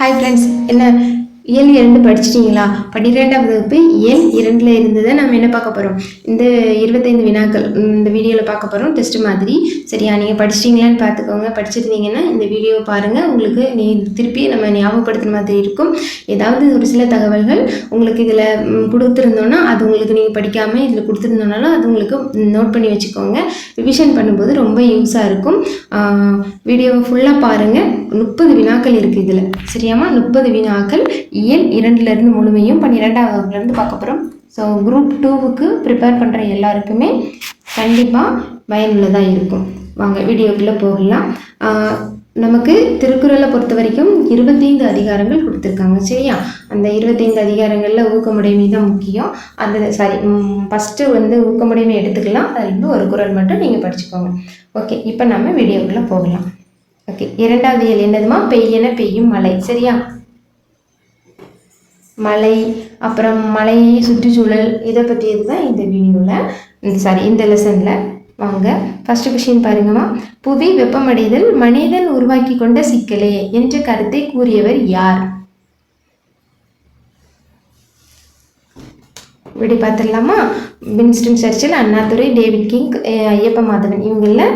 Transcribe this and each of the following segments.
Hi friends என்ன இயல் இரண்டு படிச்சிட்டிங்களா? பன்னிரெண்டாவது வகுப்பு இயல் இரண்டில் இருந்ததை நம்ம என்ன பார்க்க போகிறோம் இந்த இருபத்தைந்து வினாக்கள் இந்த வீடியோவில் பார்க்க போகிறோம் டெஸ்ட் மாதிரி. சரியா நீங்கள் படிச்சிட்டிங்களான்னு பார்த்துக்கோங்க. படிச்சிருந்தீங்கன்னா இந்த வீடியோவை பாருங்கள் உங்களுக்கு நீ திருப்பி நம்ம ஞாபகப்படுத்துற மாதிரி இருக்கும். ஏதாவது ஒரு சில தகவல்கள் உங்களுக்கு இதில் கொடுத்துருந்தோன்னா அது உங்களுக்கு நீங்கள் படிக்காமல் இதில் கொடுத்துருந்தோனாலும் அது உங்களுக்கு நோட் பண்ணி வச்சுக்கோங்க. ரிவிஷன் பண்ணும்போது ரொம்ப யூஸாக இருக்கும். வீடியோவை ஃபுல்லாக பாருங்கள் முப்பது வினாக்கள் இருக்குது இதில். சரியாமா முப்பது வினாக்கள் இயல் இரண்டுலேருந்து முழுமையும் பன்னிரெண்டாம் வகுப்புலேருந்து பார்க்க போகிறோம் ஸோ குரூப் டூவுக்கு ப்ரிப்பேர் பண்ணுற எல்லாருக்குமே கண்டிப்பாக பயனுள்ளதாக இருக்கும். வாங்க வீடியோக்குள்ளே போகலாம். நமக்கு திருக்குறளை பொறுத்த வரைக்கும் இருபத்தைந்து அதிகாரங்கள் கொடுத்துருக்காங்க சரியா? அந்த இருபத்தைந்து அதிகாரங்களில் ஊக்கமுடைமை தான் முக்கியம். அந்த சாரி ஃபஸ்ட்டு வந்து ஊக்கமுடைமை எடுத்துக்கலாம். அதுலேருந்து ஒரு குறள் மட்டும் நீங்கள் படிச்சுக்கோங்க. ஓகே இப்போ நம்ம வீடியோக்குள்ளே போகலாம். ஓகே இரண்டாவது இயல் என்னதுமா? பெய்யென பெய்யும் மழை சரியா? மலை அப்புறம் மலை சுற்றுச்சூழல் இதை பற்றியது தான் இந்த வீடியோவில் சாரி இந்த லெசனில் வாங்க ஃபர்ஸ்ட் கொஷின் பாருங்கம்மா புவி வெப்பமடைதல் மனிதன் உருவாக்கி கொண்ட சிக்கலே என்ற கருத்தை கூறியவர் யார்? இப்படி பார்த்துடலாமா? Winston Churchill Annadurai David King Ayyappa Madhavan இவங்களில்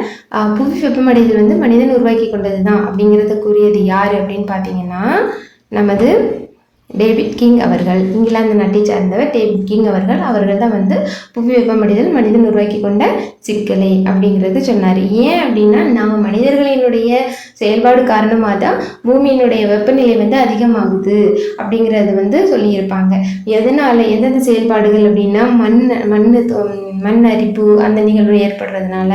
புவி வெப்பமடைதல் வந்து மனிதன் உருவாக்கி கொண்டது தான் அப்படிங்கிறத கூறியது யார் அப்படின்னு பார்த்தீங்கன்னா நமது டேவிட் கிங் அவர்கள் இங்கிலாந்து நாட்டை சார்ந்தவர் டேவிட் கிங் அவர்கள். அவர்கள் தான் வந்து புவி வெப்பமடைதல் மனிதன் உருவாக்கி கொண்ட சிக்கலை அப்படிங்கிறது சொன்னார். ஏன் அப்படின்னா நாம் மனிதர்களினுடைய செயல்பாடு காரணமாக தான் பூமியினுடைய வெப்பநிலை வந்து அதிகமாகுது அப்படிங்கிறது வந்து சொல்லியிருப்பாங்க. எதனால் எந்தெந்த செயல்பாடுகள் அப்படின்னா மண் மண் மண் அரிப்பு அந்த நிகழ்வு ஏற்படுறதுனால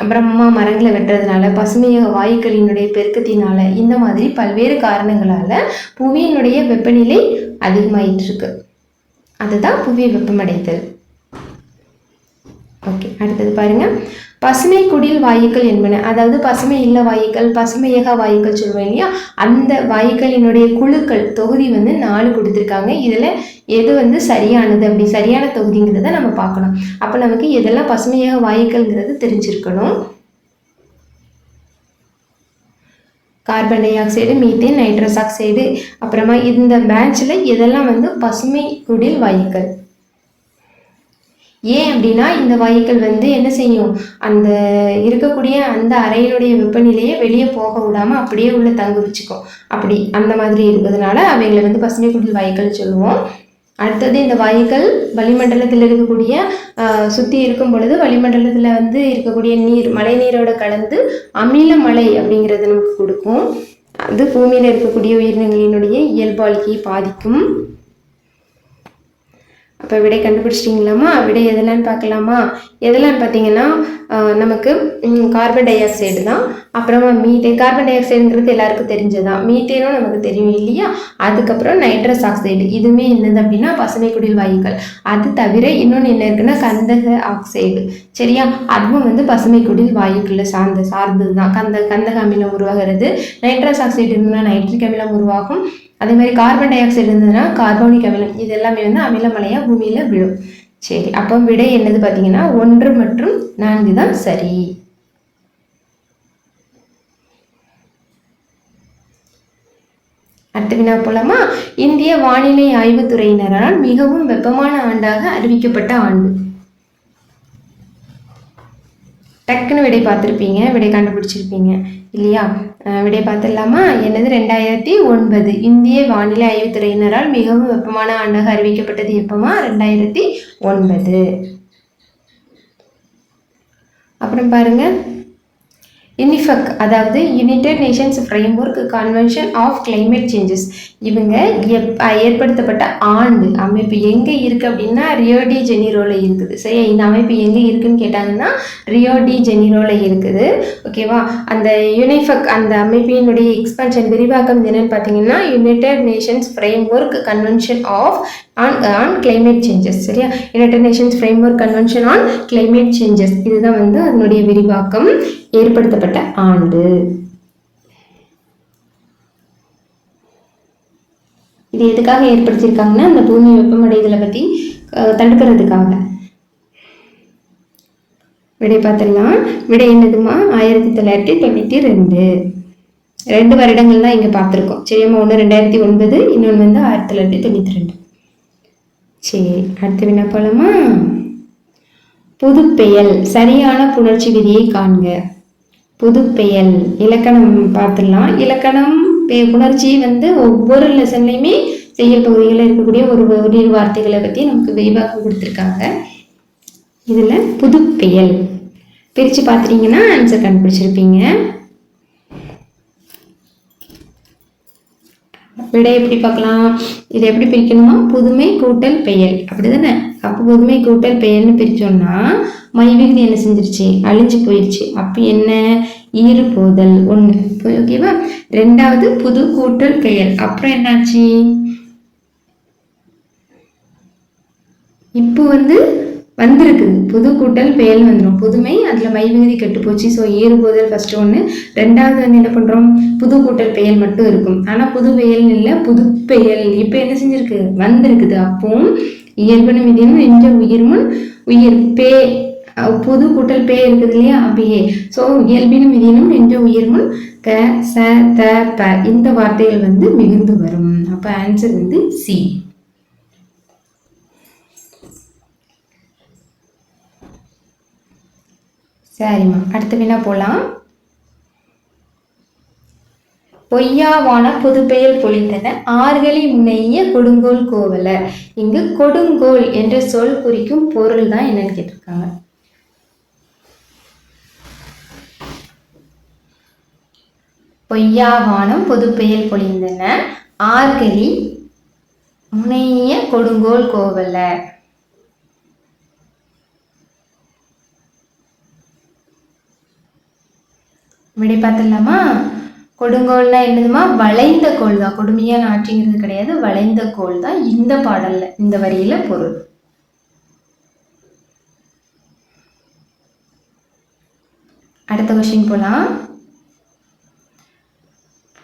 அப்புறமா மரங்களை வெட்டுறதுனால பசுமைய வாயுக்களினுடைய பெருக்கத்தினால இந்த மாதிரி பல்வேறு காரணங்களால் புவியினுடைய வெப்பநிலை அதிகமாயிட்டு இருக்கு அதுதான் புவி வெப்பமடைதல். ஓகே அடுத்தது பாருங்க. பசுமை குடில் வாயுக்கள் என்பன அதாவது பசுமை இல்ல வாயுக்கள் பசுமையக வாயுக்கள் சொல்லுவோம் இல்லையா? அந்த வாயுக்களினுடைய குழுக்கள் தொகுதி வந்து நாலு கொடுத்துருக்காங்க. இதில் எது வந்து சரியானது அப்படி சரியான தொகுதிங்கிறத நம்ம பார்க்கணும். அப்போ நமக்கு எதெல்லாம் பசுமையக வாயுக்கள்ங்கிறது தெரிஞ்சிருக்கணும்? Carbon dioxide methane nitrous oxide அப்புறமா இந்த பேட்சில் இதெல்லாம் வந்து பசுமை குடில் வாயுக்கள். ஏன் அப்படின்னா இந்த வாயுக்கள் வந்து என்ன செய்யும்? அந்த இருக்கக்கூடிய அந்த அறையினுடைய வெப்பநிலையை வெளியே போக விடாம அப்படியே உள்ள தங்க வச்சுக்கும் அப்படி அந்த மாதிரி இருக்கிறதுனால அவங்களை வந்து பசுமை குடில் வாயுக்கள் சொல்லுவோம். அடுத்தது இந்த வாயுக்கள் வளிமண்டலத்தில் இருக்கக்கூடிய சுற்றி இருக்கும் பொழுது வளிமண்டலத்தில் வந்து இருக்கக்கூடிய நீர் மழை நீரோட கலந்து அமில மழை அப்படிங்கிறது நமக்கு கொடுக்கும். அது பூமியில் இருக்கக்கூடிய உயிரினங்களினுடைய இயல்பாழ்க்கையை பாதிக்கும். அப்போ விடை கண்டுபிடிச்சிட்டிங்களாமா? விடை எதெல்லாம் பார்க்கலாமா? எதெல்லாம் பார்த்தீங்கன்னா நமக்கு கார்பன் டை ஆக்சைடு தான். அப்புறமா மீத்தேன் கார்பன் டை ஆக்சைடுங்கிறது எல்லாருக்கும் தெரிஞ்சதான் மீத்தேனும் நமக்கு தெரியும் இல்லையா? அதுக்கப்புறம் நைட்ரஸ் ஆக்சைடு இதுவுமே என்னது அப்படின்னா பசுமை குடில் வாயுக்கள். அது தவிர இன்னொன்று என்ன இருக்குன்னா கந்தக ஆக்சைடு சரியா? அதுவும் வந்து பசுமை குடில் வாயுக்களை சார்ந்த சார்ந்தது தான் கந்த கந்தக அமிலம் உருவாகிறது. நைட்ரஸ் ஆக்சைடு இருந்ததுன்னா நைட்ரிக் அமிலம் உருவாகும். அதே மாதிரி கார்பன் டை ஆக்சைடு இருந்ததுன்னா கார்போனிக் அமிலம். இது எல்லாமே வந்து அமிலமலையாக பூமியில் விழும். சரி அப்போ விடை என்னது பார்த்தீங்கன்னா ஒன்று மற்றும் நான்கு தான் சரி. அடுத்த வினா போலாமா? இந்திய வானிலை ஆய்வுத்துறையினரால் மிகவும் வெப்பமான ஆண்டாக அறிவிக்கப்பட்ட ஆண்டு. டக்குன்னு விடை பார்த்துருப்பீங்க. விடை கண்டுபிடிச்சிருப்பீங்க. இல்லையா? விடை பார்த்துடலாமா? என்னது? ரெண்டாயிரத்தி ஒன்பது. இந்திய வானிலை ஆய்வுத்துறையினரால் மிகவும் வெப்பமான ஆண்டாக அறிவிக்கப்பட்டது எப்பமா? ரெண்டாயிரத்தி ஒன்பது. அப்புறம் பாருங்கள் யூனிஃபக் அதாவது United Nations framework convention of climate changes இவங்க எப் ஏற்படுத்தப்பட்ட ஆண்டு அமைப்பு எங்கே இருக்குது அப்படின்னா ரியோடி ஜெனிரோவில் இருக்குது. சரியா? இந்த அமைப்பு எங்கே இருக்குன்னு கேட்டாங்கன்னா ரியோடி ஜெனிரோவில் இருக்குது. ஓகேவா அந்த யுனிஃபக் அந்த அமைப்பினுடைய எக்ஸ்பென்ஷன் விரிவாக்கம் என்னென்னு பார்த்தீங்கன்னா United Nations framework convention of on on climate changes சரியா? United Nations framework convention on climate changes இதுதான் வந்து அதனுடைய விரிவாக்கம். ஏற்படுத்தப்பட்ட ஆண்டு. இது எதுக்காக ஏற்படுத்தியிருக்காங்கன்னா அந்த பூமி வெப்பமடைதலை பற்றி தடுக்கிறதுக்காக. விடை பார்த்துடலாம். விடை என்னதுமா? ஆயிரத்தி தொள்ளாயிரத்தி தொண்ணூற்றி ரெண்டு. ரெண்டு வருடங்கள் தான் இங்கே பார்த்துருக்கோம். சரியாம்மா ஒன்று ரெண்டாயிரத்தி ஒன்பது இன்னொன்று வந்து ஆயிரத்தி தொள்ளாயிரத்தி தொண்ணூற்றி ரெண்டு. சரி அடுத்து வினா புதுப்பெயல் சரியான புணர்ச்சி விதியை காண்க. புதுப்பெயல் இலக்கணம் பார்த்துடலாம். இலக்கணம் புணர்ச்சி வந்து ஒவ்வொரு லெசன்லையுமே செய்ய பகுதிகளில் இருக்கக்கூடிய ஒரு ஒரு வார்த்தைகளை பற்றி நமக்கு விரிவாக்கம் கொடுத்துருக்காங்க. இதில் புதுப்பெயல் பிரித்து பார்த்துட்டிங்கன்னா ஆன்சர் கண்டுபிடிச்சிருப்பீங்க. விடை எப்படி பார்க்கலாம்? இதை எப்படி பிரிக்கணுமா புதுமை கூட்டல் பெயல் அப்படி தானே அப்போ புதுமை கூட்டல் பெயல்னு பிரிச்சோம்னா மைவிகுதி என்ன செஞ்சிருச்சு? அழிஞ்சு போயிடுச்சு அப்போ என்ன? ஈறு போதல் ஒன்று ஓகேவா ரெண்டாவது புது கூட்டல் பெயல் அப்புறம் என்னாச்சு? இப்போ வந்து வந்திருக்குது புது கூட்டல் பெயல் வந்துடும் புதுமை அதில் மைவிகுதி கெட்டு போச்சு. ஸோ ஏறுபோதல் ஃபஸ்ட்டு ஒன்று ரெண்டாவது வந்து என்ன பண்ணுறோம் புது கூட்டல் பெயல் மட்டும் இருக்கும். ஆனால் புது பெயல்னு இல்லை புது பெயல் இப்போ என்ன செஞ்சிருக்கு? வந்திருக்குது. அப்போ இயல்புனும் விதினும் என்ற உயிர்முன் உயிர் பே புது கூட்டல் பே இருக்குது இல்லையா? அப்படியே. ஸோ இயல்பினும் விதினும் என்ற உயிர்முன் க ச த ப இந்த வார்த்தைகள் வந்து மிகுந்து வரும். அப்போ ஆன்சர் வந்து சி சரிம்மா. அடுத்த வினா போகலாம் பொய்யாவான புதுப்பெயல் பொழிந்தன ஆறுகளி முன்னைய கொடுங்கோல் கோவல. இங்கு கொடுங்கோல் என்ற சொல் குறிக்கும் பொருள் தான் என்னன்னு கேட்டிருக்காங்க. பொய்யாவானம் புதுப்பெயல் பொழிந்தன ஆர்களி முனைய கொடுங்கோல் கோவலை. விடை பார்த்துடலாமா கொடுங்கோல்னா என்னதுமா? வளைந்த கோல் தான் கொடுமையான ஆட்சிங்கிறது கிடையாது. வளைந்த கோல் தான் இந்த பாடல்ல இந்த வரியில பொருள். அடுத்த கொஸ்டின் போலாம்.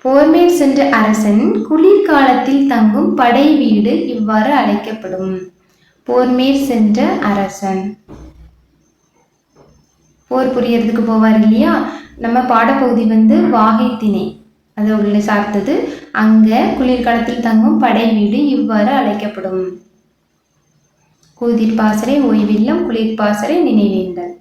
போர்மேல் சென்ற அரசன் குளிர்காலத்தில் தங்கும் படை வீடு இவ்வாறு அழைக்கப்படும். போர்மேல் சென்ற அரசன். போர் புரியறதுக்கு போவார் இல்லையா? நம்ம பாடப்பகுதி வந்து வாகை திணை. அது உள்ள சார்த்தது அங்க குளிர்காலத்தில் தங்கும் படை வீடு இவ்வாறு அழைக்கப்படும். கூதிர் பாசறை ஓய்வில்லம் குளிர் பாசறை நினைவேந்தல்.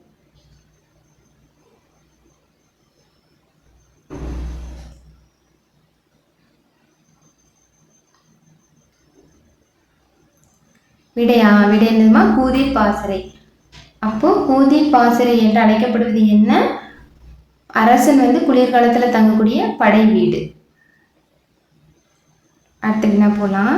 விடையா விடை என்னதுமா? கூதிர் பாசறை. அப்போ கூதிர் பாசறை என்று அழைக்கப்படுவது என்ன? அரசன் வந்து குளிர்காலத்தில் தங்கக்கூடிய படை வீடு. அடுத்து என்ன போகலாம்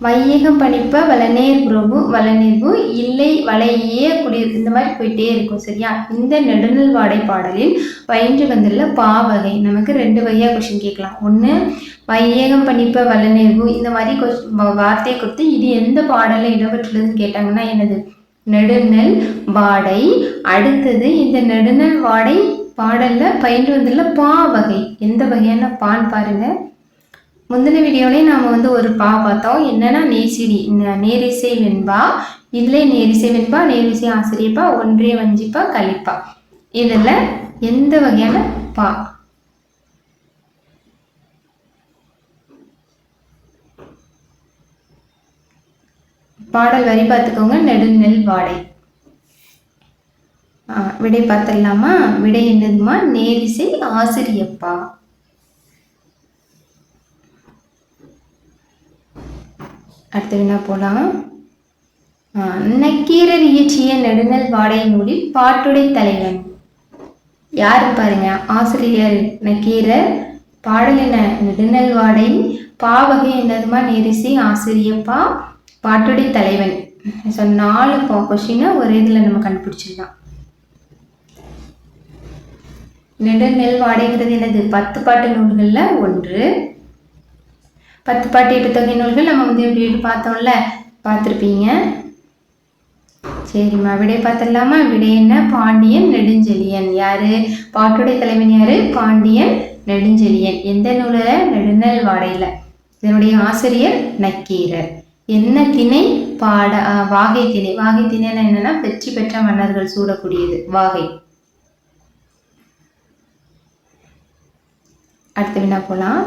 வையகம் பணிப்ப வளநேர் பிரபு வளநேர்வு இல்லை வளையே குளிர் இந்த மாதிரி போயிட்டே இருக்கும் சரியா? இந்த நெடுநல் வாடை பாடலில் பயின்று வந்துள்ள பாவகை நமக்கு ரெண்டு வகையாக கொஸ்டின் கேட்கலாம். ஒன்று வையகம் பணிப்ப வளநேர்வு இந்த மாதிரி கொஸ்- வார்த்தையை கொடுத்து இது எந்த பாடலில் இடம்பெற்றுள்ளதுன்னு கேட்டாங்கன்னா என்னது? நெடுநெல் வாடை. அடுத்தது இந்த நெடுநெல் வாடை பாடலில் பயின்று வந்துள்ள பா வகை. எந்த வகையான பான் பாருங்கள் முந்தின வீடியோலேயும் நாம் வந்து ஒரு பா பார்த்தோம். என்னன்னா நேசிடி நேரிசை வெண்பா இல்லை நேரிசை வெண்பா நேரிசை ஆசிரியப்பா ஒன்றிய வஞ்சிப்பா கழிப்பா இதில் எந்த வகையான பா? பாடல் வரி பார்த்துக்கோங்க. நெடுநெல் வாடை விடை பார்த்துடலாமா? விடை என்னதுமா? நேரிசை ஆசிரியப்பா. அடுத்த வினா போலாம். நக்கீரர் இயற்றிய நெடுநல் வாடை நூலில் பாட்டுடை தலைவன். யாரு பாருங்க? ஆசிரியர் நக்கீரர் பாடலின நெடுநல் வாடை பாவகை என்னதுமா? நேரிசை ஆசிரியப்பா. பாட்டுடி தலைவன். ஸோ நாலு கொஷினை ஒரு இதில் நம்ம கண்டுபிடிச்சிடலாம். நெடுநெல் வாடைங்கிறது என்னது? பத்து பாட்டு நூல்களில் ஒன்று. பத்து பாட்டு எட்டு தொகை நூல்கள் நம்ம வந்து எப்படி பார்த்தோம்ல? பார்த்துருப்பீங்க. சரிம்மா விடை பார்த்துடலாமா? விடை என்ன? பாண்டியன் நெடுஞ்செழியன். யாரு? பாட்டுடை தலைவன் யாரு? பாண்டியன் நெடுஞ்செழியன். எந்த நூலில் நெடுநெல் வாடையில். இதனுடைய ஆசிரியர் நக்கீரர். என்ன திணை? பாட வாகை திணை. வாகை திணைன்னா என்னன்னா வெற்றி பெற்ற மன்னர்கள் சூடக்கூடியது வாகை. அடுத்த வினா போலாம்.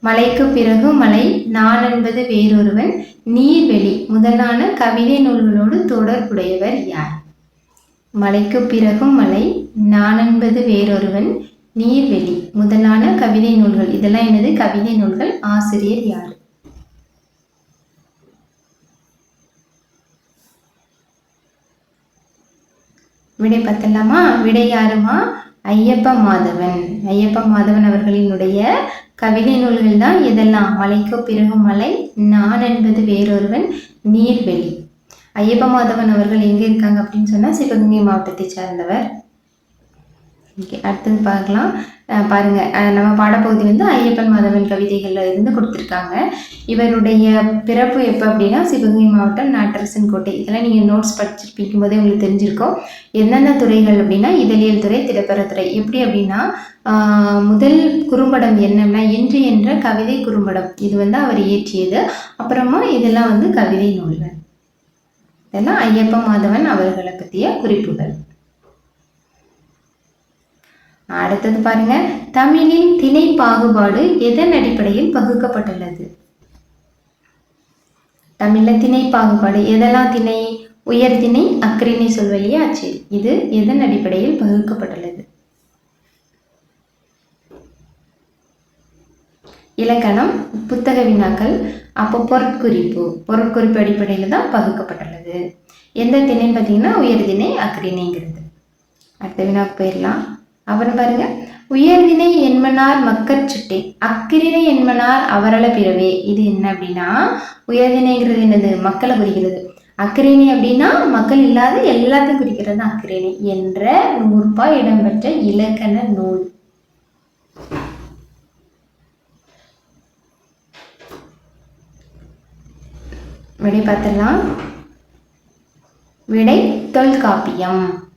மலைக்கு பிறகு மலை நான் என்பது வேறொருவன் நீர்வெளி. முதலான கவிதை நூல்களோடு தொடர்புடையவர் யார்? மலைக்கு பிறகும் மலை நான் என்பது வேறொருவன் நீர்வெளி. முதலான கவிதை நூல்கள். இதெல்லாம் எனது கவிதை நூல்கள். ஆசிரியர் யார்? விடை பார்த்தலாமா விடை யாருமா ஐயப்ப மாதவன். ஐயப்ப மாதவன் அவர்களினுடைய கவிதை நூல்கள் தான் இதெல்லாம் மலைக்கு பிறகு மலை நான் என்பது வேறொருவன் நீர்வெளி. ஐயப்ப மாதவன் அவர்கள் எங்கே இருக்காங்க அப்படின்னு சொன்னால் சிவகங்கை மாவட்டத்தை சார்ந்தவர். ஓகே அடுத்தது பார்க்கலாம். பாருங்க நம்ம பாடப்பகுதி வந்து ஐயப்பன் மாதவன் கவிதைகள்ல இருந்து கொடுத்துருக்காங்க. இவருடைய பிறப்பு எப்போ அப்படின்னா சிவகங்கை மாவட்டம் நாட்டரசன் கோட்டை. இதெல்லாம் நீங்கள் நோட்ஸ் படிச்சிருப்பிக்கும் போதே உங்களுக்கு தெரிஞ்சிருக்கோம். என்னென்ன துறைகள் அப்படின்னா இதழியல் துறை திரைப்படத்துறை எப்படி அப்படின்னா முதல் குறும்படம் என்னன்னா என்று என்ற கவிதை குறும்படம். இது வந்து அவர் இயற்றியது. அப்புறமா இதெல்லாம் வந்து கவிதை நூல்கள். இதெல்லாம் ஐயப்ப மாதவன் அவர்களை பற்றிய குறிப்புகள். அடுத்தது பாருங்க. தமிழின் திணை பாகுபாடு எதன் அடிப்படையில் பகுக்கப்பட்டுள்ளது தமிழ்ல திணை பாகுபாடு எதெல்லாம் திணை? உயர் திணை அக்கறிணை சொல்வழியா இது எதன் அடிப்படையில் பகுக்கப்பட்டுள்ளது இலக்கணம் புத்தக வினாக்கள் அப்போ பொருட்குறிப்பு. பொருட்குறிப்பு அடிப்படையில் தான் பகுக்கப்பட்டுள்ளது எந்த திணைன்னு பார்த்தீங்கன்னா உயர் திணை அக்கறிணைங்கிறது அடுத்த வினாக்கு போயிடலாம். அப்புறம் பாருங்க. உயர்தினை என்மனார் மக்கர் சுட்டே அக்கிரினை என்மனார் அவரள பிறவே. இது என்ன அப்படின்னா உயர்தினைங்கிறது என்னது? மக்களை குறிக்கிறது. அக்கிரிணை அப்படின்னா மக்கள் இல்லாத எல்லாத்தையும் குறிக்கிறது தான் என்ற நூற்பா இடம்பெற்ற இலக்கண நூல். விடை பார்த்துடலாம். விடை தொல்காப்பியம்.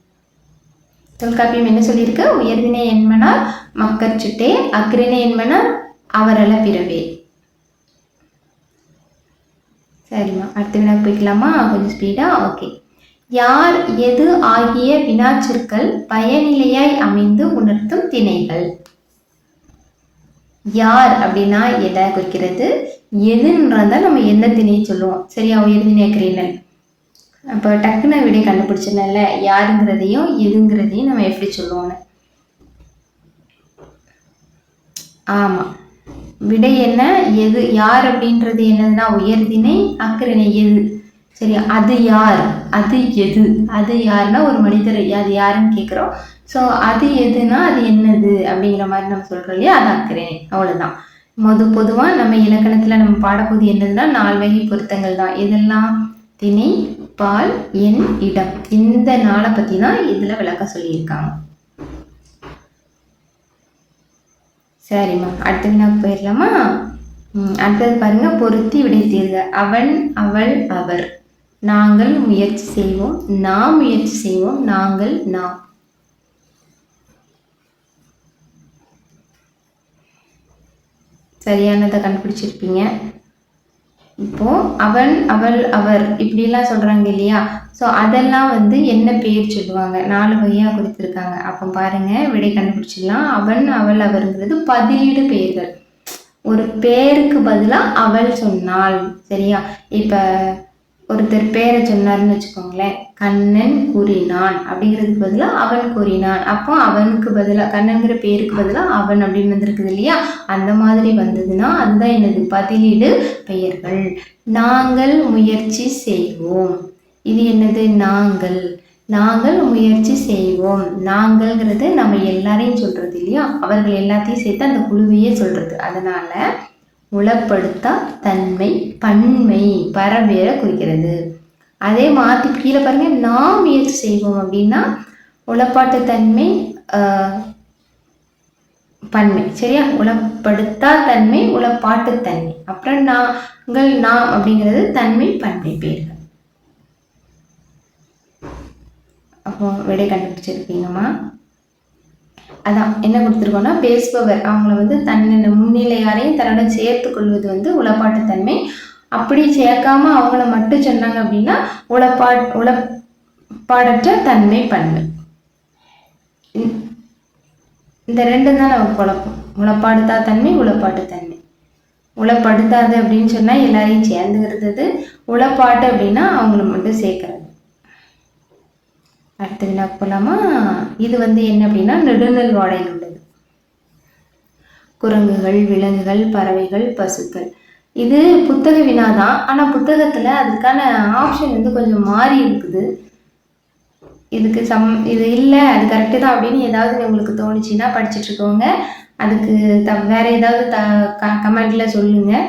தொல்காப்பியம் என்ன சொல்லியிருக்கு? உயர்வினை என்மனார் மக்கச்சுட்டே சுட்டே அக்கிரிணை அவரல பிறவே. சரிம்மா அடுத்த வினா போய்க்கலாமா? கொஞ்சம் ஸ்பீடா ஓகே யார் எது ஆகிய வினாச்சொற்கள் பயனிலையாய் அமைந்து உணர்த்தும் திணைகள்? யார் அப்படின்னா எதை குறிக்கிறது? எதுன்றதா நம்ம எந்த திணையை சொல்லுவோம்? சரியா உயர்தினை அக்கிரிணன் இப்போ டக்குன்னு விடை கண்டுபிடிச்சிடல யாருங்கிறதையும் எதுங்கிறதையும் நம்ம எப்படி சொல்லுவோம்னு ஆமாம் விடை என்ன? எது யார் அப்படின்றது என்னதுன்னா உயர்தினை அக்கறிணை எது? சரி அது யார்? அது எது? அது யாருன்னா ஒரு மனிதர் அது யாருன்னு கேட்குறோம் ஸோ அது எதுனா அது என்னது? அப்படிங்கிற மாதிரி நம்ம சொல்கிறோம் இல்லையா? அது அக்கறிணை அவ்வளோதான் மொது பொதுவாக நம்ம இலக்கணத்தில் நம்ம பாடப்போது என்னதுன்னா நால் வகை பொருத்தங்கள் தான். இதெல்லாம் திணை பால் என் இடம். இந்த நாளை பற்றி தான் இதில் விளக்க சொல்லியிருக்காங்க. சரிம்மா அடுத்த வினாக்கு போயிடலாமா? அடுத்தது பாருங்க பொருத்தி விடை தீர்க அவன் அவள் அவர். நாங்கள் முயற்சி செய்வோம் நாம் முயற்சி செய்வோம் நாங்கள் நாம். சரியானதை கண்டுபிடிச்சிருப்பீங்க. இப்போ அவன் அவள் அவர் இப்படிலாம் சொல்றாங்க இல்லையா? ஸோ அதெல்லாம் வந்து என்ன பேர் சொல்லுவாங்க? நாலு வகையாக கொடுத்துருக்காங்க. அப்போ பாருங்க விடை கண்டுபிடிச்சிடலாம். அவன் அவள் அவருங்கிறது பதிலீடு பெயர்கள். ஒரு பேருக்கு பதிலாக அவள் சொன்னாள். சரியா? இப்போ ஒருத்தர் பேரை சொன்னார்னு வச்சுக்கோங்களேன். கண்ணன் கூறினான். அப்படிங்கிறதுக்கு பதிலாக அவன் கூறினான். அப்போ அவனுக்கு பதிலாக கண்ணன்கிற பேருக்கு பதிலாக அவன் அப்படின்னு வந்திருக்குது இல்லையா? அந்த மாதிரி வந்ததுன்னா அதுதான் என்னது பதிலீடு பெயர்கள். நாங்கள் முயற்சி செய்வோம். இது என்னது? நாங்கள். நாங்கள் முயற்சி செய்வோம். நாங்கள்ங்கிறது நம்ம எல்லாரையும் சொல்றது இல்லையா? அவர்கள் எல்லாத்தையும் சேர்த்து அந்த குழுவையே சொல்றது. அதனால உளப்படுத்தா தன்மை பன்மை பரபேரை குறிக்கிறது. அதே மாற்றி கீழே பாருங்க நாம் முயற்சி செய்வோம் அப்படின்னா உளப்பாட்டு தன்மை ஆஹ், பன்மை. சரியா? உளப்படுத்தா தன்மை உளப்பாட்டு தன்மை அப்புறம் நாங்கள் நாம் அப்படிங்கிறது தன்மை பன்மை பேர்கள். அப்போ விடை கண்டுபிடிச்சிருக்கீங்கம்மா. அதான் என்ன கொடுத்துருக்கோம்னா பேசுபவர் அவங்கள வந்து தன்னின் முன்னிலையாரையும் தன்னுடன் சேர்த்து கொள்வது வந்து உளப்பாட்டுத்தன்மை அப்படி சேர்க்காம அவங்கள மட்டும் சொன்னாங்க அப்படின்னா உளப்பா உளப்பாடற்ற தன்மை பண்பு. இந்த ரெண்டும் தான் நமக்கு குழப்பம். உளப்பாடுத்தா தன்மை உளப்பாட்டு தன்மை. உளப்படுத்தாது அப்படின்னு சொன்னால் எல்லாரையும் சேர்ந்துக்கிறது உளப்பாட்டு அப்படின்னா அவங்கள மட்டும் சேர்க்கறது. அடுத்த வினா போகலாமா இது வந்து என்ன அப்படின்னா நெடுநல் வாடையில் உள்ளது. குரங்குகள் விலங்குகள் பறவைகள் பசுக்கள். இது புத்தக வினா தான். ஆனால் புத்தகத்தில் அதுக்கான ஆப்ஷன் வந்து கொஞ்சம் மாறி இருக்குது. இதுக்கு சம் இது இல்லை அது கரெக்டு தான் அப்படின்னு ஏதாவது உங்களுக்கு தோணுச்சுன்னா படிச்சுட்டு இருக்கவங்க அதுக்கு த வேறு ஏதாவது த க கமெண்ட்டில் சொல்லுங்கள்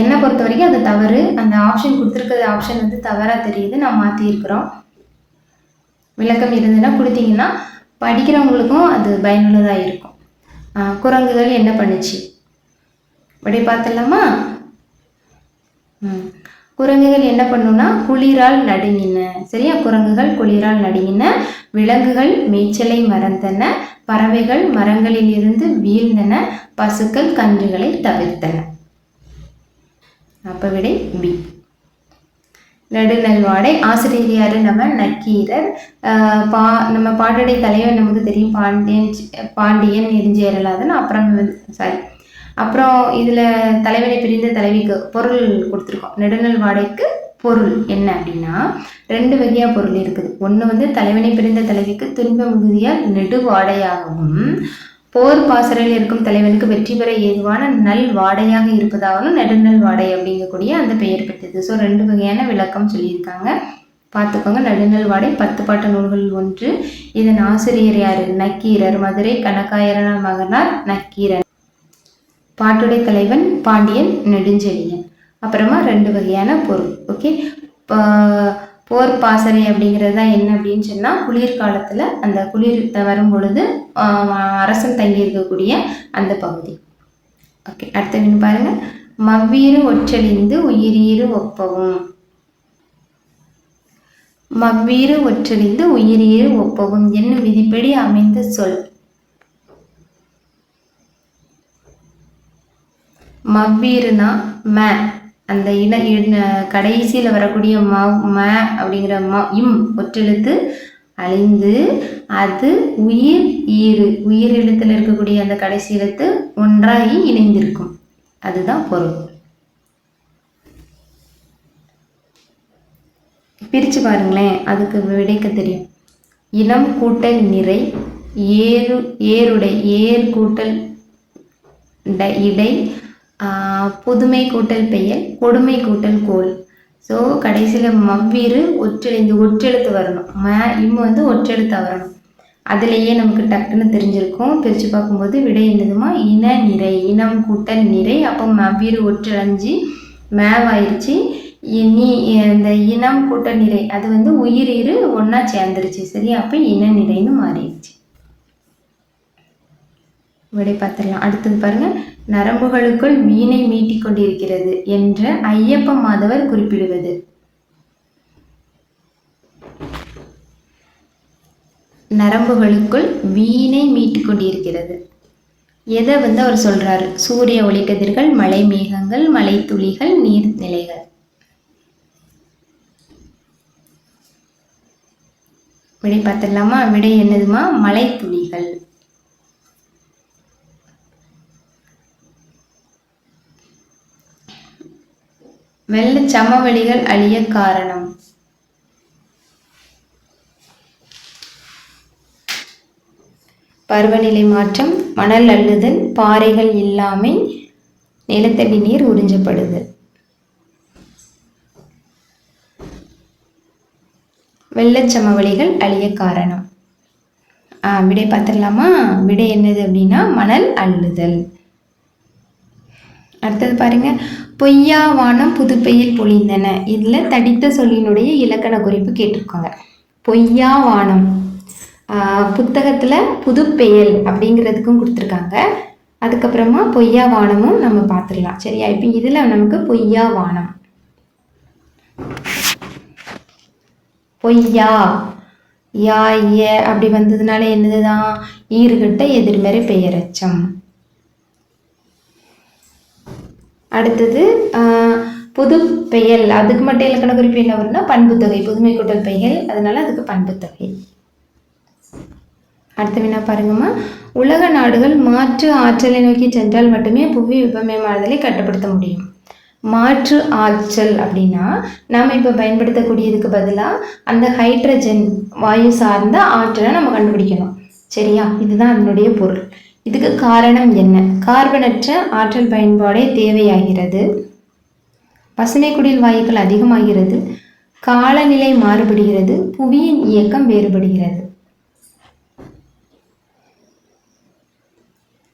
என்னை பொறுத்த வரைக்கும் அது தவறு. அந்த ஆப்ஷன் கொடுத்துருக்கிறது ஆப்ஷன் வந்து தவறாக தெரியுது. நான் மாற்றிருக்கிறோம் விளக்கம் இருந்ததுன்னா கொடுத்தீங்கன்னா படிக்கிறவங்களுக்கும் அது பயனுள்ளதாக இருக்கும். குரங்குகள் என்ன பண்ணுச்சு? அப்படி பார்த்துடலாமா? ம். குரங்குகள் என்ன பண்ணுன்னா குளிரால் நடுங்கின சரியா? குரங்குகள் குளிரால் நடுங்கின விலங்குகள் மேய்ச்சலை மறந்தன பறவைகள் மரங்களில் இருந்து வீழ்ந்தன பசுக்கள் கன்றுகளை தவிர்த்தன. அப்போ விடை பி. நெடுநல்வாடை ஆசிரியர் யாரு நம்ம நக்கீரர். பா நம்ம பாட்டடை தலைவன் நமக்கு தெரியும் பாண்டியன் பாண்டியன் நெடுஞ்சேரலாதன் அப்புறம் சாரி அப்புறம் இதில் தலைவனை பிரிந்த தலைவிக்கு பொருள் கொடுத்துருக்கோம். நெடுநல் வாடைக்கு பொருள் என்ன அப்படின்னா ரெண்டு வகையாக பொருள் இருக்குது. ஒன்று வந்து தலைவனை பிரிந்த தலைவிக்கு துன்ப மிகுதியால் நெடுவாடையாகவும் போர் பாசறையில் இருக்கும் தலைவனுக்கு வெற்றி பெற ஏதுவான நல் வாடையாக இருப்பதாகவும் நெடுநல் வாடை அப்படிங்கக்கூடிய அந்த பெயர் பெற்றது. ஸோ ரெண்டு வகையான விளக்கம் சொல்லியிருக்காங்க. பார்த்துக்கோங்க. நடுநல் வாடை பத்து பாட்டு நூல்கள் ஒன்று. இதன் ஆசிரியர் யார்? நக்கீரர். மதுரை கனகாயரன மகனார் நக்கீரன். பாட்டுடை தலைவன் பாண்டியன் நெடுஞ்செழியன். அப்புறமா ரெண்டு வகையான பொருள். ஓகே போர் பாசறை அப்படிங்கிறது தான் என்ன அப்படின்னு சொன்னால் குளிர்காலத்தில் அந்த குளிர் வரும் பொழுது அரசன் தங்கி இருக்கக்கூடிய அந்த பகுதி. ஓகே அடுத்த வின் பாருங்கள் மவ்வீறு ஒற்றழிந்து உயிரீறு ஒப்பவும். மவ்வீறு ஒற்றழிந்து உயிரீறு ஒப்பவும் என்னும் விதிப்படி அமைந்த சொல். மவ்வீறுனா ம. அந்த இன கடைசியில் வரக்கூடிய ம ம அப்படிங்கிற ம இம் ஒற்றெழுத்து அழிந்து அது உயிர் ஈறு. உயிர் எழுத்தில் இருக்கக்கூடிய அந்த கடைசி எழுத்து ஒன்றாகி இணைந்திருக்கும். அதுதான் பொருள். பிரித்து பாருங்களேன் அதுக்கு விடைக்க தெரியும். இனம் கூட்டல் நிறை ஏறு ஏருடை ஏர் கூட்டல் இடை புதுமை கூட்டல் பெயர் கொடுமை கூட்டல் கோல். ஸோ கடைசியில் மவ்வீறு ஒற்றெழுந்து ஒற்றெழுத்து வரணும். ம இம்மு வந்து ஒற்றெழுத்தா வரணும். அதுலேயே நமக்கு டக்குன்னு தெரிஞ்சிருக்கும். பிரித்து பார்க்கும்போது விடை என்னதுமா? இன நிறை இனம் கூட்டல் நிறை. அப்போ மவ்வீறு ஒற்றழைஞ்சி மேவாயிருச்சு இனி இந்த இனம் கூட்டல் நிறை அது வந்து உயிரீறு ஒன்றா சேர்ந்துருச்சு. சரி அப்போ இன நிறைன்னு மாறிடுச்சு. விடை பார்த்துடலாம். அடுத்தது பாருங்க. நரம்புகளுக்குள் வீணை மீட்டிக் கொண்டிருக்கிறது என்ற ஐயப்ப மாதவர் குறிப்பிடுவது. நரம்புகளுக்குள் வீணை மீட்டிக் கொண்டிருக்கிறது. எதை வந்து அவர் சொல்றாரு? சூரிய ஒளிக்கதிர்கள் மலை மேகங்கள் மலை துளிகள் நீர்நிலைகள் விடை பார்த்துடலாமா? விடை என்னதுமா? மலை துளிகள். வெள்ள சமவெளிகள் அழிய காரணம். பருவநிலை மாற்றம் மணல் அள்ளுதல் பாறைகள் இல்லாமை நிலத்தடி நீர் உறிஞ்சப்படுதல். வெள்ளச் சமவெளிகள் அழிய காரணம். விடை பார்த்துடலாமா? விடை என்னது அப்படின்னா மணல் அள்ளுதல். அடுத்தது பாருங்க. பொய்யா வானம் புதுப்பெயில் பொழிந்தன. இதில் தடித்த சொல்லினுடைய இலக்கண குறிப்பு கேட்டிருக்காங்க. பொய்யா வானம் புத்தகத்தில் புதுப்பெயல் அப்படிங்கிறதுக்கும் கொடுத்துருக்காங்க. அதுக்கப்புறமா பொய்யா வானமும் நம்ம பார்த்துடலாம். சரியா? இப்போ இதில் நமக்கு பொய்யா வானம் பொய்யா. யா ஏ அப்படி வந்ததுனால என்னதுதான்? ஈறுகட்ட எதிர்மறை பெயரச்சம். அடுத்தது புது பெயல். அதுக்கு மட்டும் இலக்கண குறிப்பு என்ன வரும்னா பண்புத்தொகை புதுமை கூட்டல் பெயல். அதனால அதுக்கு பண்புத்தொகை அடுத்த வினா பாருங்கம்மா. உலக நாடுகள் மாற்று ஆற்றலை நோக்கி சென்றால் மட்டுமே புவி வெப்பமயமாதலை கட்டுப்படுத்த முடியும். மாற்று ஆற்றல் அப்படின்னா நாம் இப்போ பயன்படுத்தக்கூடியதுக்கு பதிலாக அந்த ஹைட்ரஜன் வாயு சார்ந்த ஆற்றலை நம்ம கண்டுபிடிக்கணும். சரியா? இதுதான் அதனுடைய பொருள். இதுக்கு காரணம் என்ன? கார்பனற்ற ஆற்றல் பயன்பாடே தேவையாகிறது. பசுமை குடில் வாயுக்கள் அதிகமாகிறது. காலநிலை மாறுபடுகிறது. புவியின் இயக்கம் வேறுபடுகிறது.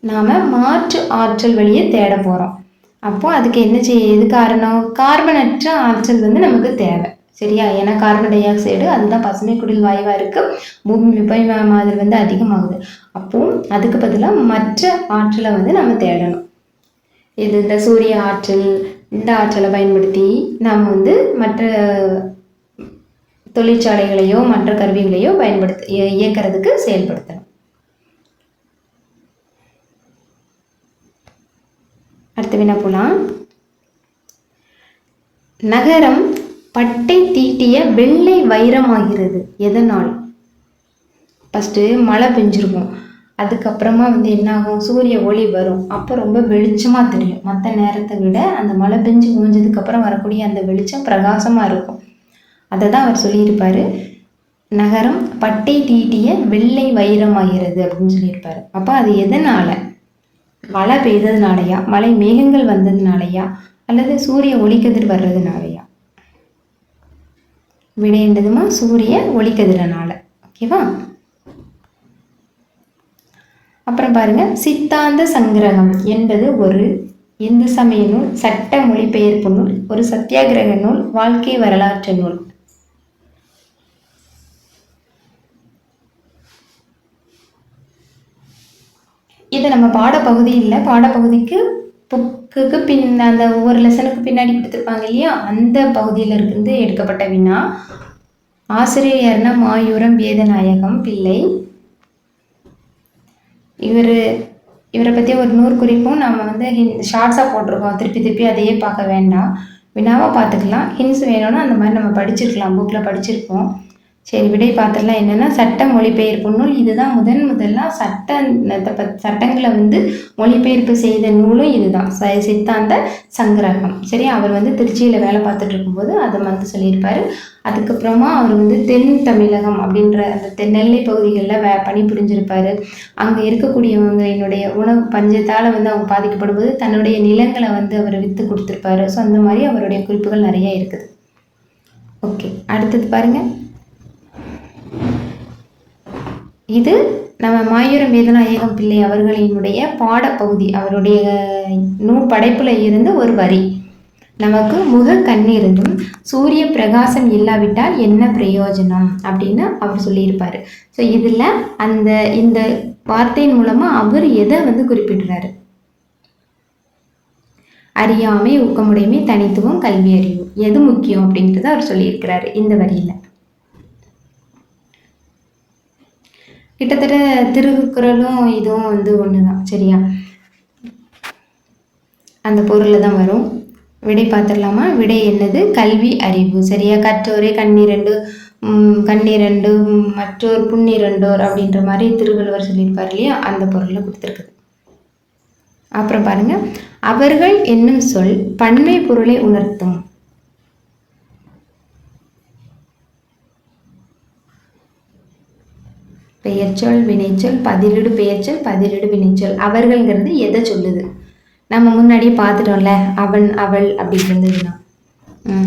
நாம் மாற்று ஆற்றல் வழியை தேட போகிறோம் அப்போது அதுக்கு என்ன செய்ய எது காரணம்? கார்பனற்ற ஆற்றல் வந்து நமக்கு தேவை. சரியா? ஏன்னா கார்பன் டை ஆக்சைடு அதுதான் பசுமை குடில் வாயுவாக இருக்குது பூமி வெப்பமயமாதல் வந்து அதிகமாகுது. அப்போ அதுக்கு பதிலாக மற்ற ஆற்றலை வந்து நம்ம தேடணும். இது இந்த சூரிய ஆற்றல் இந்த ஆற்றலை பயன்படுத்தி நாம் வந்து மற்ற தொழிற்சாலைகளையோ மற்ற கருவிகளையோ பயன்படுத்த இயக்கிறதுக்கு செயல்படுத்தணும். அடுத்து வினா போலாம்? நகரம் பட்டை தீட்டிய வெள்ளை வைரமாகிறது. எதனால்? ஃபஸ்ட்டு மழை பெஞ்சிருக்கும். அதுக்கப்புறமா வந்து என்னாகும்? சூரிய ஒளி வரும். அப்போ ரொம்ப வெளிச்சமாக தெரியும். மற்ற நேரத்தை விட அந்த மழை பெஞ்சு முடிஞ்சதுக்கப்புறம் வரக்கூடிய அந்த வெளிச்சம் பிரகாசமாக இருக்கும். அதை தான் அவர் சொல்லியிருப்பார். நகரம் பட்டை தீட்டிய வெள்ளை வைரமாகிறது அப்படின்னு சொல்லியிருப்பார். அப்போ அது எதனால்? மழை பெய்ததுனாலயா? மழை மேகங்கள் வந்ததுனாலயா? அல்லது சூரிய ஒளிக்கதிர் வர்றதுனாலயா? விடை சூரிய ஒளிக்கதிரனால. ஓகேவா அப்புறம் பாருங்க. சித்தாந்த சங்கிரகம் என்பது ஒரு இந்து சமய நூல் சட்ட மொழிபெயர்ப்பு நூல் ஒரு சத்தியாகிரக நூல் வாழ்க்கை வரலாற்று நூல். இது நம்ம பாடப்பகுதியில் பாடப்பகுதிக்கு புக்குக்கு பின் அந்த ஒவ்வொரு லெசனுக்கு பின்னாடி கொடுத்துருப்பாங்க இல்லையா? அந்த பகுதியில் இருந்து எடுக்கப்பட்ட வினா. ஆசிரியர் யாருன்னா மாயூரம் வேதநாயகம் பிள்ளை. இவர் இவரை பற்றி ஒரு நூறு குறிப்பும் நம்ம வந்து ஹின் ஷார்ட்ஸாக போட்டிருக்கோம். திருப்பி திருப்பி அதையே பார்க்க வேண்டாம். வினாவாக பார்த்துக்கலாம். ஹின்ஸ் வேணும்னா அந்த மாதிரி நம்ம படிச்சிருக்கலாம். புக்கில் படிச்சிருப்போம். சரி விடை பார்த்துடலாம் என்னென்னா சட்ட மொழிபெயர்ப்பு நூல் இதுதான் முதன் முதலாக சட்ட சட்டங்களை வந்து மொழிபெயர்ப்பு செய்த நூலும் இதுதான். ச சித்தாந்த சங்கிரகம். சரி அவர் வந்து திருச்சியில் வேலை பார்த்துட்டு இருக்கும்போது அதை வந்து சொல்லியிருப்பார். அதுக்கப்புறமா அவர் வந்து தென் தமிழகம் அப்படின்ற அந்த தென் நெல்லை பகுதிகளில் வே பணிபுரிஞ்சிருப்பாரு அங்கே இருக்கக்கூடியவங்களினுடைய உணவு பஞ்சத்தால் வந்து அவங்க பாதிக்கப்படும்போது தன்னுடைய நிலங்களை வந்து அவர் விற்று கொடுத்துருப்பாரு. ஸோ அந்த மாதிரி அவருடைய குறிப்புகள் நிறைய இருக்குது. ஓகே அடுத்தது பாருங்கள் இது நம்ம மாயூரம் வேதநாயகம் பிள்ளை அவர்களினுடைய பாடப்பகுதி. அவருடைய நூல் படைப்பில் இருந்து ஒரு வரி. நமக்கு முக கண்ணிருந்தும் சூரிய பிரகாசம் இல்லாவிட்டால் என்ன பிரயோஜனம்? அப்படின்னு அவர் சொல்லியிருப்பார். ஸோ இதில் அந்த இந்த வார்த்தையின் மூலமாக அவர் எதை வந்து குறிப்பிடுறாரு? அறியாமை ஊக்கமுடைமை தனித்துவம் கல்வி அறிவு. எது முக்கியம் அப்படின்றத அவர் சொல்லியிருக்கிறாரு இந்த வரியில். கிட்டத்தட்ட திருக்குறளும் இதுவும் வந்து ஒன்று தான் சரியா? அந்த பொருளில் தான் வரும். விடை பார்த்துடலாமா? விடை என்னது? கல்வி அறிவு சரியா? கற்றோரே கண்ணிரண்டு கண்ணிரண்டு மற்றோர் புண்ணிரண்டோர் அப்படின்ற மாதிரி திருவள்ளுவர் சொல்லியிருப்பார் இல்லையா? அந்த பொருளில் கொடுத்துருக்குது. அப்புறம் பாருங்க. அவர்கள் என்னும் சொல் பன்மை பொருளை உணர்த்தும். பெயர்ச்சொல் வினைச்சொல் பதிலிடு பெயர்ச்சொல் பதிலிடு வினைச்சொல். அவர்கள்ங்கிறது எதை சொல்லுது? நம்ம முன்னாடியே பார்த்துட்டோம்ல அவன் அவள் அப்படி இருந்ததுன்னா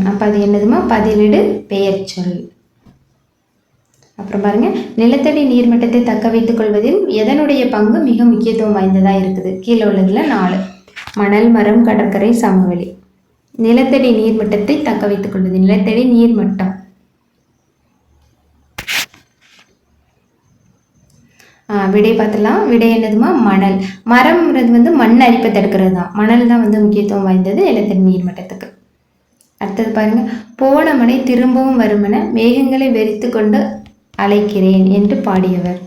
அப்போ அது என்னதுமா? பதிலிடு பெயர்ச்சொல். அப்புறம் பாருங்க. நிலத்தடி நீர்மட்டத்தை தக்க வைத்துக் கொள்வதில் எதனுடைய பங்கு மிக முக்கியத்துவம் வாய்ந்ததாக இருக்குது? கீழே உள்ளதுல நாலு. மணல் மரம் கடற்கரை சமவெளி. நிலத்தடி நீர்மட்டத்தை தக்க வைத்துக் கொள்வது. நிலத்தடி நீர்மட்டம். விடை பார்த்துலாம் விடை என்னதுமா மணல். மரம்ன்றது வந்து மண் அரிப்பை தடுக்கிறது தான். மணல் தான் வந்து முக்கியத்துவம் வாய்ந்தது நிலத்தடி நீர் மட்டத்துக்கு. அடுத்தது பாருங்கள் போன மனை திரும்பவும் வருமென மேகங்களை வெறித்து கொண்டு அழைக்கிறேன் என்று பாடியவர்.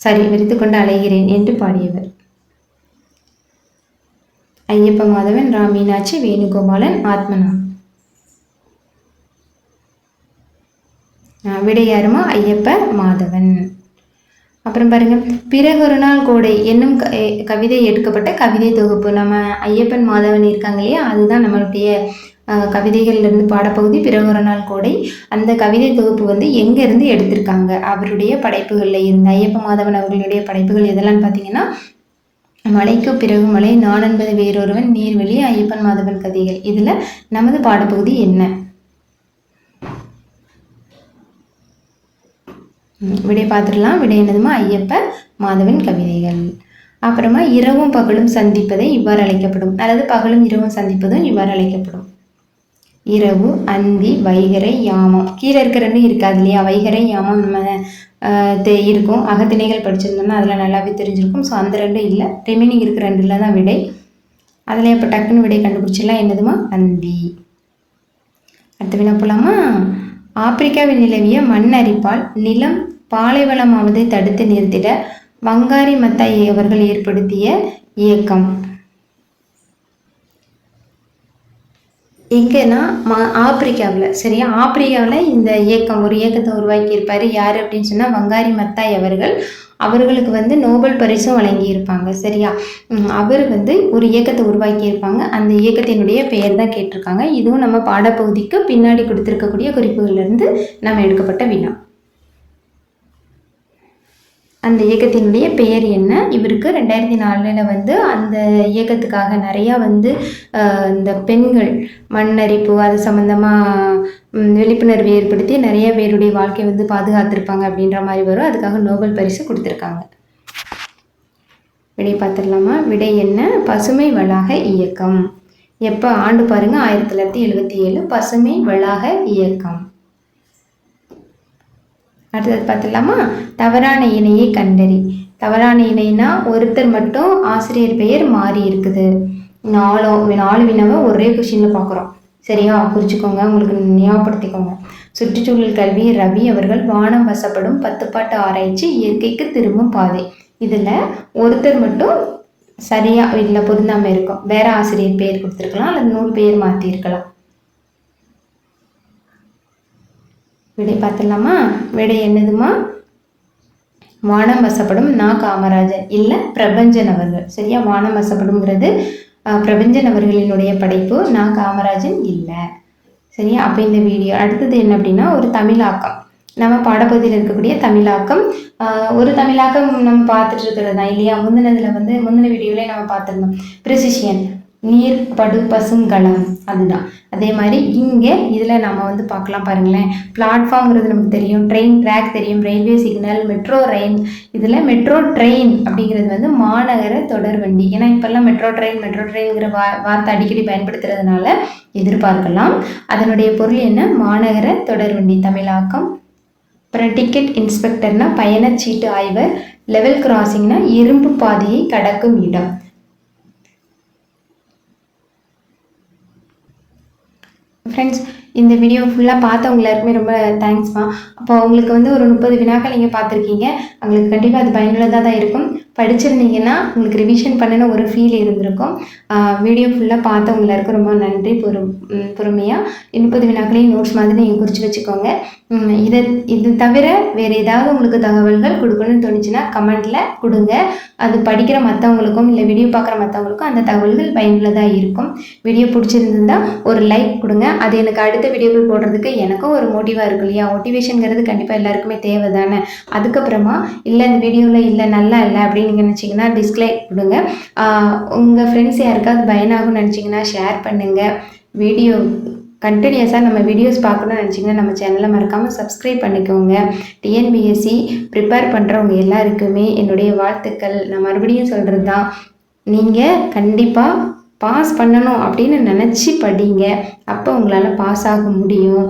சாரி வெறித்து கொண்டு அலைகிறேன் என்று பாடியவர். ஐயப்ப மாதவன் ராமீனாட்சி வேணுகோபாலன் ஆத்மனா விடையாருமா ஐயப்ப மாதவன். அப்புறம் பாருங்கள் பிறகொரு நாள் கோடை என்னும் க- எ- கவிதை எடுக்கப்பட்ட கவிதை தொகுப்பு. நம்ம ஐயப்பன் மாதவன் இருக்காங்க இல்லையா? அதுதான் நம்மளுடைய கவிதைகள்லேருந்து பாடப்பகுதி பிறகொரு நாள் கோடை. அந்த கவிதை தொகுப்பு வந்து எங்கேருந்து எடுத்திருக்காங்க? அவருடைய படைப்புகளில் இருந்து ஐயப்ப மாதவன் அவர்களுடைய படைப்புகள் எதெல்லாம் பார்த்தீங்கன்னா மலைக்கு பிறகு மலை நான் என்பது வேறொருவன் நீர்வழி ஐயப்பன் மாதவன் கதைகள். இதில் நமது பாடப்பகுதி என்ன? விடை பார்த்துடலாம். விடை என்னதுமா? ஐயப்ப மாதவன் கவிதைகள். அப்புறமா இரவும் பகலும் சந்திப்பதை இவ்வாறு அழைக்கப்படும். அல்லது பகலும் இரவும் சந்திப்பதும் இவ்வாறு அழைக்கப்படும். இரவு அந்தி வைகரை யாமம். கீழே இருக்க ரெண்டும் இருக்காது இல்லையா? வைகரை யாமம் நம்ம தெ- இருக்கும். அகத்திணைகள் படிச்சிருந்தோம்னா அதில் நல்லாவே தெரிஞ்சிருக்கும். ஸோ அந்த ரெண்டும் இல்லை. ரிமைனிங் இருக்கிற ரெண்டில் தான் விடை. அதில் இப்போ டக்குன்னு விடை கண்டுபிடிச்சிடலாம். என்னதுமா? அந்தி. அடுத்த வினா போலாமா? ஆப்பிரிக்காவில் நிலவிய மண் அரிப்பால் நிலம் பாலைவனமாவதை தடுத்து நிறுத்திட வங்காரி மத்தாயி அவர்கள் ஏற்படுத்திய இயக்கம். எங்கன்னா மா ஆப்பிரிக்காவில். சரியா? ஆப்பிரிக்காவில் இந்த இயக்கம் ஒரு இயக்கத்தை உருவாக்கியிருப்பார். யார் அப்படின்னு சொன்னால் வங்காரி மத்தாய் அவர்கள். அவர்களுக்கு வந்து நோபல் பரிசும் வழங்கியிருப்பாங்க. சரியா? அவர் வந்து ஒரு இயக்கத்தை உருவாக்கியிருப்பாங்க. அந்த இயக்கத்தினுடைய பெயர் தான் கேட்டிருக்காங்க. இதுவும் நம்ம பாடப்பகுதிக்கு பின்னாடி கொடுத்துருக்கக்கூடிய குறிப்புகள்லேருந்து நம்ம எடுக்கப்பட்ட வினா. அந்த இயக்கத்தினுடைய பெயர் என்ன? இவருக்கு ரெண்டாயிரத்தி நாலில் வந்து அந்த இயக்கத்துக்காக நிறையா வந்து இந்த பெண்கள் மண்ணரிப்பு அது சம்மந்தமாக விழிப்புணர்வு ஏற்படுத்தி நிறைய பேருடைய வாழ்க்கையை வந்து பாதுகாத்திருப்பாங்க அப்படின்ற மாதிரி வரும். அதுக்காக நோபல் பரிசு கொடுத்துருக்காங்க. விடை பார்த்துடலாமா? விடை என்ன? பசுமை வளாக இயக்கம். எப்போ? ஆண்டு பாருங்கள் ஆயிரத்தி தொள்ளாயிரத்தி எழுபத்தி ஏழு. பசுமை வளாக இயக்கம். அடுத்தது பார்த்துடலாமா? தவறான இணையை கண்டறி. தவறான இணைனா ஒருத்தர் மட்டும் ஆசிரியர் பெயர் மாறி இருக்குது. நாலு நாலு வினாவை ஒரே கொஷினில் பார்க்குறோம். சரியா? குறிச்சுக்கோங்க உங்களுக்கு ஞாபகப்படுத்திக்கோங்க. சுற்றுச்சூழல் கல்வி ரவி அவர்கள் வானம் வசப்படும் பத்துப்பாட்டு ஆராய்ச்சி இயற்கைக்கு திரும்பும் பாதை. இதில் ஒருத்தர் மட்டும் சரியாக இல்லை பொருந்தாமல் இருக்கும். வேற ஆசிரியர் பெயர் கொடுத்துருக்கலாம் அல்லது நூல் பெயர் மாற்றிருக்கலாம் விடை பார்த்துடலாமா? விடை என்னதுமா? வானம் வசப்படும் நா காமராஜர். இல்லை பிரபஞ்சன் அவர்கள் சரியா? வானம் வசப்படும்ங்கிறது பிரபஞ்சன் அவர்களினுடைய படைப்பு. நா காமராஜன் இல்லை. சரியா? அப்போ இந்த வீடியோ. அடுத்தது என்ன அப்படின்னா ஒரு தமிழாக்கம் நம்ம பாடப்பகுதியில் இருக்கக்கூடிய தமிழாக்கம் ஒரு தமிழாக்கம் நம்ம பார்த்துட்டு இருக்கிறது தான் இல்லையா? முந்தினதில் வந்து முந்தின வீடியோவிலே நம்ம பார்த்துருந்தோம். பிரிசிஷியன் நீர் படு பசுங்கலம் அதுதான். அதே மாதிரி இங்கே இதில் நம்ம வந்து பார்க்கலாம் பாருங்களேன். பிளாட்ஃபார்ம்ங்கிறது நமக்கு தெரியும். ட்ரெயின் ட்ராக் தெரியும். ரயில்வே சிக்னல் மெட்ரோ ரயில் இதில் மெட்ரோ ட்ரெயின் அப்படிங்கிறது வந்து மாநகர தொடர் வண்டி. ஏன்னா இப்போல்லாம் மெட்ரோ ட்ரெயின் மெட்ரோ ட்ரெயின்ங்கிற வா வார்த்தை அடிக்கடி பயன்படுத்துறதுனால எதிர்பார்க்கலாம். அதனுடைய பொருள் என்ன? மாநகர தொடர் வண்டி. தமிழாக்கம். அப்புறம் டிக்கெட் இன்ஸ்பெக்டர்னால் பயணச்சீட்டு ஆய்வர். லெவல் கிராசிங்னா இரும்பு பாதையை கடக்கும் இடம். ஃப்ரெண்ட்ஸ் இந்த வீடியோ ஃபுல்லாக பார்த்தவங்க எல்லாருக்குமே ரொம்ப தேங்க்ஸ்மா அப்போ உங்களுக்கு வந்து ஒரு முப்பது வினாக்கள் நீங்கள் பார்த்துருக்கீங்க. உங்களுக்கு கண்டிப்பாக அது பயனுள்ளதாக தான் இருக்கும். படிச்சிருந்தீங்கன்னா உங்களுக்கு ரிவிஷன் பண்ணின ஒரு ஃபீல் இருந்திருக்கும். வீடியோ ஃபுல்லாக பார்த்தவங்க எல்லாருக்கும் ரொம்ப நன்றி. பொறு பொறுமையாக முப்பது வினாக்களையும் நோட்ஸ் மாதிரி நீங்கள் குறித்து வச்சுக்கோங்க. இதை இது தவிர வேறு ஏதாவது உங்களுக்கு தகவல்கள் கொடுக்கணும்னு தோணுச்சுன்னா கமெண்ட்டில் கொடுங்க. அது படிக்கிற மற்றவங்களுக்கும் இல்லை வீடியோ பார்க்குற மற்றவங்களுக்கும் அந்த தகவல்கள் பயனுள்ளதாக இருக்கும். வீடியோ பிடிச்சிருந்தா ஒரு லைக் கொடுங்க. அது எனக்கு அடுத்த வீடியோக்கள் போடுறதுக்கு எனக்கும் ஒரு மோட்டிவாக இருக்கும் இல்லையா? மோட்டிவேஷனுங்கிறது கண்டிப்பாக எல்லாருக்குமே தேவை தானே அதுக்கப்புறமா இல்லை இந்த வீடியோவில் இல்லை நல்லா இல்லை அப்படின்னு நீங்கள் நினச்சிங்கன்னா டிஸ்லைக் கொடுங்க. உங்கள் ஃப்ரெண்ட்ஸ் யாருக்காவது பயனாகும்னு நினச்சிங்கன்னா ஷேர் பண்ணுங்கள் வீடியோ கண்டினியூஸாக நம்ம வீடியோஸ் பார்க்கணும்னு நினச்சிங்கன்னா நம்ம சேனலை மறக்காமல் சப்ஸ்கிரைப் பண்ணிக்கோங்க. டிஎன்பிஎஸ்சி ப்ரிப்பேர் பண்ணுறவங்க எல்லாருக்குமே என்னுடைய வாழ்த்துக்கள். நான் மறுபடியும் சொல்கிறது தான் நீங்கள் கண்டிப்பாக பாஸ் பண்ணணும் அப்படின்னு நினச்சி படிங்க. அப்போ உங்களால் பாஸ் ஆக முடியும்.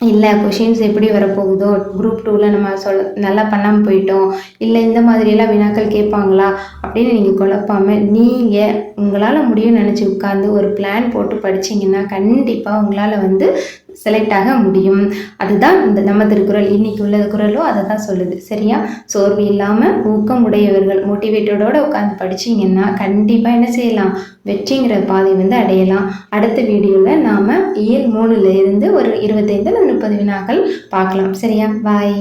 இல்லை கொஷின்ஸ் எப்படி வரப்போகுதோ குரூப் டூவில் நம்ம சொல் நல்லா பண்ணாமல் போயிட்டோம். இல்லை இந்த மாதிரியெல்லாம் வினாக்கள் கேட்பாங்களா? அப்படின்னு நீங்கள் குழப்பாமல் நீங்கள் உங்களால் முடியும்னு நினச்சி உட்காந்து ஒரு பிளான் போட்டு படிச்சீங்கன்னா கண்டிப்பாக உங்களால் வந்து செலக்ட் ஆக முடியும். அதுதான் இந்த நம்ம திருக்குறள் இன்னைக்கு உள்ள குரலோ அதை தான் சொல்லுது. சரியா? சோர்வு இல்லாமல் ஊக்கம் உடையவர்கள் மோட்டிவேட்டடோட உட்காந்து படிச்சீங்கன்னா கண்டிப்பாக என்ன செய்யலாம்? வெற்றிங்கிற பாதை வந்து அடையலாம். அடுத்த வீடியோவில் நாம் இயல் மூணுல இருந்து ஒரு இருபத்தைந்து முப்பது வினாக்கள் பார்க்கலாம். சரியா? பாய்